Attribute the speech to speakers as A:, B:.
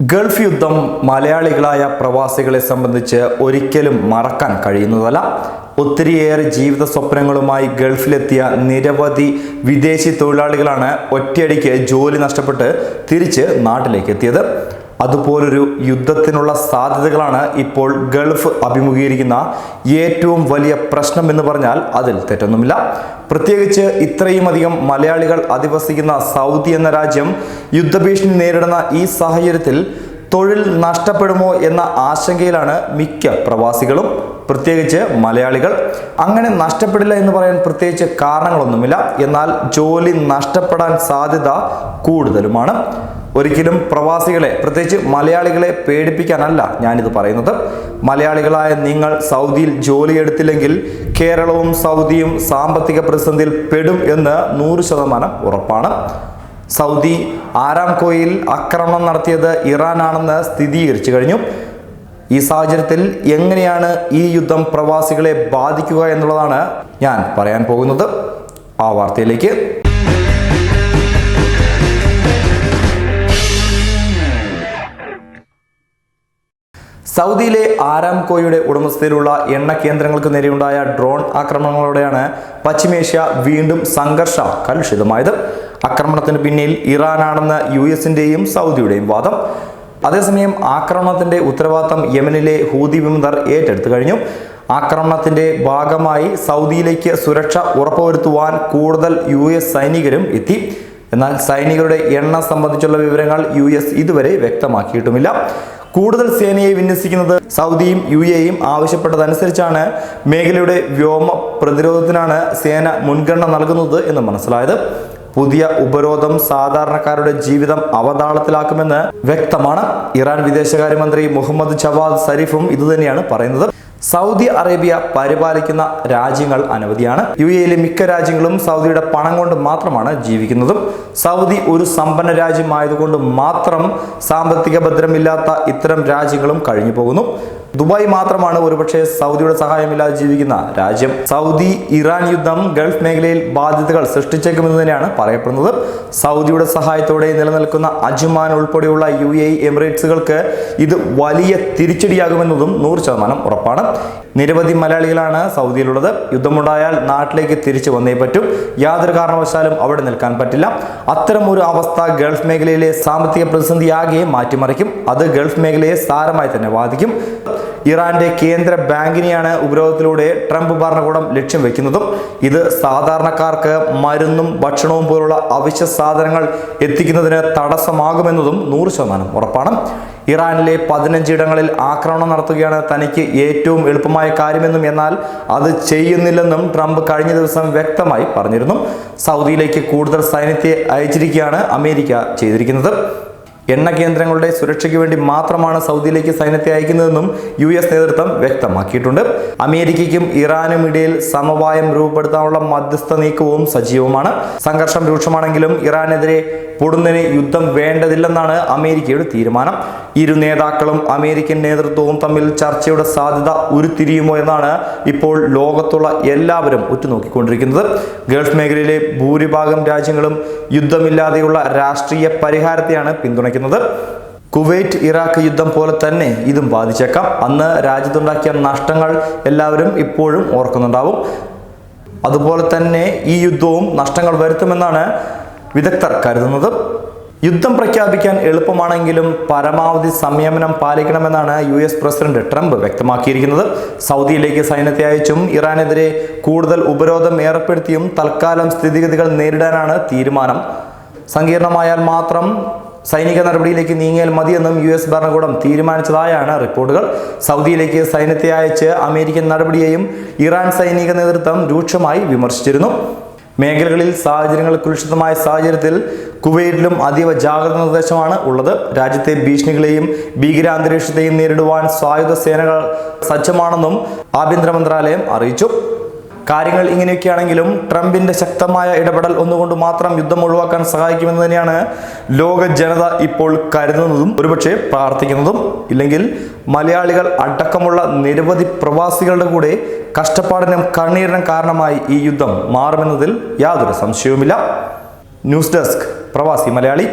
A: Gulf യുദ്ധം മലയാളികളായ പ്രവാസികളെ സംബന്ധിച്ച് ഒരിക്കലും മറക്കാൻ കഴിയുന്നതല്ല. ഒത്തിരിയേറെ ജീവിത സ്വപ്നങ്ങളുമായി ഗൾഫിലെത്തിയ നിരവധി വിദേശി തൊഴിലാളികളാണ് ഒറ്റയടിക്ക് ജോലി നഷ്ടപ്പെട്ട് തിരിച്ച് നാട്ടിലേക്ക് എത്തിയത് അതുപോലൊരു യുദ്ധത്തിനുള്ള സാധ്യതകളാണ് ഇപ്പോൾ ഗൾഫ് അഭിമുഖീകരിക്കുന്ന ഏറ്റവും വലിയ പ്രശ്നം എന്ന് പറഞ്ഞാൽ അതിൽ തെറ്റൊന്നുമില്ല. പ്രത്യേകിച്ച് ഇത്രയും അധികം മലയാളികൾ അധിവസിക്കുന്ന സൗദി എന്ന രാജ്യം യുദ്ധഭീഷണി നേരിടുന്ന ഈ സാഹചര്യത്തിൽ തൊഴിൽ നഷ്ടപ്പെടുമോ എന്ന ആശങ്കയിലാണ് മിക്ക പ്രവാസികളും. പ്രത്യേകിച്ച് മലയാളികൾ. അങ്ങനെ നഷ്ടപ്പെടില്ല എന്ന് പറയാൻ പ്രത്യേകിച്ച് കാരണങ്ങളൊന്നുമില്ല. എന്നാൽ ജോലി നഷ്ടപ്പെടാൻ സാധ്യത കൂടുതലുമാണ്. ഒരിക്കലും പ്രവാസികളെ പ്രത്യേകിച്ച് മലയാളികളെ പേടിപ്പിക്കാനല്ല ഞാനിത് പറയുന്നത്. മലയാളികളായ നിങ്ങൾ സൗദിയിൽ ജോലിയെടുത്തില്ലെങ്കിൽ കേരളവും സൗദിയും സാമ്പത്തിക പ്രതിസന്ധിയിൽ പെടും എന്ന് നൂറ് ശതമാനം ഉറപ്പാണ്. സൗദി ആരാംകോയിൽ ആക്രമണം നടത്തിയത് ഇറാനാണെന്ന് സ്ഥിരീകരിച്ചു കഴിഞ്ഞു. ഈ സാഹചര്യത്തിൽ എങ്ങനെയാണ് ഈ യുദ്ധം പ്രവാസികളെ ബാധിക്കുക എന്നുള്ളതാണ് ഞാൻ പറയാൻ പോകുന്നത്. ആ വാർത്തയിലേക്ക് സൗദിയിലെ ആരാംകോയുടെ ഉടമസ്ഥതയിലുള്ള എണ്ണ കേന്ദ്രങ്ങൾക്ക് നേരെയുണ്ടായ ഡ്രോൺ ആക്രമണങ്ങളോടെയാണ് പശ്ചിമേഷ്യ വീണ്ടും സംഘർഷം കലുഷിതമായത്. ആക്രമണത്തിന് പിന്നിൽ ഇറാനാണെന്ന് യു എസിന്റെയും സൗദിയുടെയും വാദം. അതേസമയം ആക്രമണത്തിന്റെ ഉത്തരവാദിത്തം യമനിലെ ഹൂതി വിമതർ ഏറ്റെടുത്തു കഴിഞ്ഞു. ആക്രമണത്തിന്റെ ഭാഗമായി സൗദിയിലേക്ക് സുരക്ഷ ഉറപ്പുവരുത്തുവാൻ കൂടുതൽ യു എസ് സൈനികരും എത്തി. എന്നാൽ സൈനികരുടെ എണ്ണം സംബന്ധിച്ചുള്ള വിവരങ്ങൾ യു എസ് ഇതുവരെ വ്യക്തമാക്കിയിട്ടുമില്ല. കൂടുതൽ സേനയെ വിന്യസിക്കുന്നത് സൗദിയും യു എയും ആവശ്യപ്പെട്ടതനുസരിച്ചാണ് മേഖലയുടെ വ്യോമ പ്രതിരോധത്തിനാണ് സേന മുൻഗണന നൽകുന്നത് എന്ന് മനസ്സിലായത്. പുതിയ ഉപരോധം സാധാരണക്കാരുടെ ജീവിതം അവതാളത്തിലാക്കുമെന്ന് വ്യക്തമാണ്. ഇറാൻ വിദേശകാര്യമന്ത്രി മുഹമ്മദ് ജവാദ് സരീഫും ഇതുതന്നെയാണ് പറയുന്നത്. സൗദി അറേബ്യ പരിപാലിക്കുന്ന രാജ്യങ്ങൾ അനവധിയാണ്. യു എയിലെ മിക്ക രാജ്യങ്ങളും സൗദിയുടെ പണം കൊണ്ട് മാത്രമാണ് ജീവിക്കുന്നതും. സൗദി ഒരു സമ്പന്ന രാജ്യമായതുകൊണ്ട് മാത്രം സാമ്പത്തിക ഭദ്രമില്ലാത്ത ഇത്തരം രാജ്യങ്ങളും കഴിഞ്ഞു പോകുന്നു ദുബായ് മാത്രമാണ് ഒരുപക്ഷെ സൗദിയുടെ സഹായമില്ലാതെ ജീവിക്കുന്ന രാജ്യം. സൗദി ഇറാൻ യുദ്ധം ഗൾഫ് മേഖലയിൽ ബാധ്യതകൾ സൃഷ്ടിച്ചേക്കുമെന്ന് തന്നെയാണ് പറയപ്പെടുന്നത്. സൗദിയുടെ സഹായത്തോടെ നിലനിൽക്കുന്ന അജുമാൻ ഉൾപ്പെടെയുള്ള യു എ എമിറേറ്റ്സുകൾക്ക് ഇത് വലിയ തിരിച്ചടിയാകുമെന്നതും നൂറ് ശതമാനം ഉറപ്പാണ്. നിരവധി മലയാളികളാണ് സൗദിയിലുള്ളത്. യുദ്ധമുണ്ടായാൽ നാട്ടിലേക്ക് തിരിച്ചു വന്നേ പറ്റും. യാതൊരു കാരണവശാലും അവിടെ നിൽക്കാൻ പറ്റില്ല. അത്തരം ഒരു അവസ്ഥ ഗൾഫ് മേഖലയിലെ സാമ്പത്തിക പ്രതിസന്ധിയാകെ മാറ്റിമറിക്കും. അത് ഗൾഫ് മേഖലയെ സാരമായി തന്നെ ബാധിക്കും. ഇറാന്റെ കേന്ദ്ര ബാങ്കിനെയാണ് ഉപരോധത്തിലൂടെ ട്രംപ് ഭരണകൂടം ലക്ഷ്യം വെക്കുന്നതും. ഇത് സാധാരണക്കാർക്ക് മരുന്നും ഭക്ഷണവും പോലുള്ള അവശ്യ സാധനങ്ങൾ എത്തിക്കുന്നതിന് തടസ്സമാകുമെന്നതും നൂറ് ശതമാനം ഉറപ്പാണ്. ഇറാനിലെ പതിനഞ്ചിടങ്ങളിൽ ആക്രമണം നടത്തുകയാണ് തനിക്ക് ഏറ്റവും എളുപ്പമായ കാര്യമെന്നും എന്നാൽ അത് ചെയ്യുന്നില്ലെന്നും ട്രംപ് കഴിഞ്ഞ ദിവസം വ്യക്തമായി പറഞ്ഞിരുന്നു. സൗദിയിലേക്ക് കൂടുതൽ സൈന്യത്തെ അയച്ചിരിക്കുകയാണ് അമേരിക്ക ചെയ്തിരിക്കുന്നത്. എണ്ണ കേന്ദ്രങ്ങളുടെ സുരക്ഷയ്ക്ക് വേണ്ടി മാത്രമാണ് സൗദിയിലേക്ക് സൈന്യത്തെ അയക്കുന്നതെന്നും യു എസ് നേതൃത്വം വ്യക്തമാക്കിയിട്ടുണ്ട്. അമേരിക്കയ്ക്കും ഇറാനും ഇടയിൽ സമവായം രൂപപ്പെടുത്താനുള്ള മധ്യസ്ഥ നീക്കവും സജീവമാണ്. സംഘർഷം രൂക്ഷമാണെങ്കിലും ഇറാനെതിരെ പൊടുന്നതിന് യുദ്ധം വേണ്ടതില്ലെന്നാണ് അമേരിക്കയുടെ തീരുമാനം. ഇരു നേതാക്കളും അമേരിക്കൻ നേതൃത്വവും തമ്മിൽ ചർച്ചയുടെ സാധ്യത ഉരുത്തിരിയുമോ എന്നാണ് ഇപ്പോൾ ലോകത്തുള്ള എല്ലാവരും ഉറ്റുനോക്കിക്കൊണ്ടിരിക്കുന്നത്. ഗൾഫ് മേഖലയിലെ ഭൂരിഭാഗം രാജ്യങ്ങളും യുദ്ധമില്ലാതെയുള്ള രാഷ്ട്രീയ പരിഹാരത്തെയാണ് പിന്തുണയ്ക്കുന്നത്. കുവൈറ്റ് ഇറാഖ് യുദ്ധം പോലെ തന്നെ ഇതും ബാധിച്ചേക്കാം. അന്ന് രാജ്യത്തുണ്ടാക്കിയ നഷ്ടങ്ങൾ എല്ലാവരും ഇപ്പോഴും ഓർക്കുന്നുണ്ടാവും. അതുപോലെ തന്നെ ഈ യുദ്ധവും നഷ്ടങ്ങൾ വരുത്തുമെന്നാണ് വിദഗ്ധർ കരുതുന്നത്. യുദ്ധം പ്രഖ്യാപിക്കാൻ എളുപ്പമാണെങ്കിലും പരമാവധി സംയമനം പാലിക്കണമെന്നാണ് യു എസ് പ്രസിഡന്റ് ട്രംപ് വ്യക്തമാക്കിയിരിക്കുന്നത്. സൗദിയിലേക്ക് സൈന്യത്തെ അയച്ചും ഇറാനെതിരെ കൂടുതൽ ഉപരോധം ഏർപ്പെടുത്തിയും തൽക്കാലം സ്ഥിതിഗതികൾ നേരിടാനാണ് തീരുമാനം. സങ്കീർണമായാൽ മാത്രം സൈനിക നടപടിയിലേക്ക് നീങ്ങിയാൽ മതിയെന്നും യു എസ് ഭരണകൂടം തീരുമാനിച്ചതായാണ് റിപ്പോർട്ടുകൾ. സൗദിയിലേക്ക് സൈന്യത്തെ അയച്ച് അമേരിക്കൻ നടപടിയെയും ഇറാൻ സൈനിക നേതൃത്വം രൂക്ഷമായി വിമർശിച്ചിരുന്നു. മേഖലകളിൽ സാഹചര്യങ്ങൾ കുലുഷിതമായ സാഹചര്യത്തിൽ കുവൈറ്റിലും അതീവ ജാഗ്രത നിർദ്ദേശമാണ് ഉള്ളത്. രാജ്യത്തെ ഭീഷണികളെയും ഭീകരാന്തരീക്ഷത്തെയും നേരിടുവാൻ സായുധ സേനകൾ സജ്ജമാണെന്നും ആഭ്യന്തര മന്ത്രാലയം അറിയിച്ചു. കാര്യങ്ങൾ ഇങ്ങനെയൊക്കെയാണെങ്കിലും ട്രംപിന്റെ ശക്തമായ ഇടപെടൽ ഒന്നുകൊണ്ട് മാത്രം യുദ്ധം ഒഴിവാക്കാൻ സഹായിക്കുമെന്ന് തന്നെയാണ് ലോക ജനത ഇപ്പോൾ കരുതുന്നതും ഒരുപക്ഷെ പ്രാർത്ഥിക്കുന്നതും. ഇല്ലെങ്കിൽ മലയാളികൾ അടക്കമുള്ള നിരവധി പ്രവാസികളുടെ കൂടെ കഷ്ടപ്പാടിനും കണ്ണീരിനും കാരണമായി ഈ യുദ്ധം മാറുമെന്നതിൽ യാതൊരു സംശയവുമില്ല. ന്യൂസ് ഡെസ്ക് പ്രവാസി മലയാളി.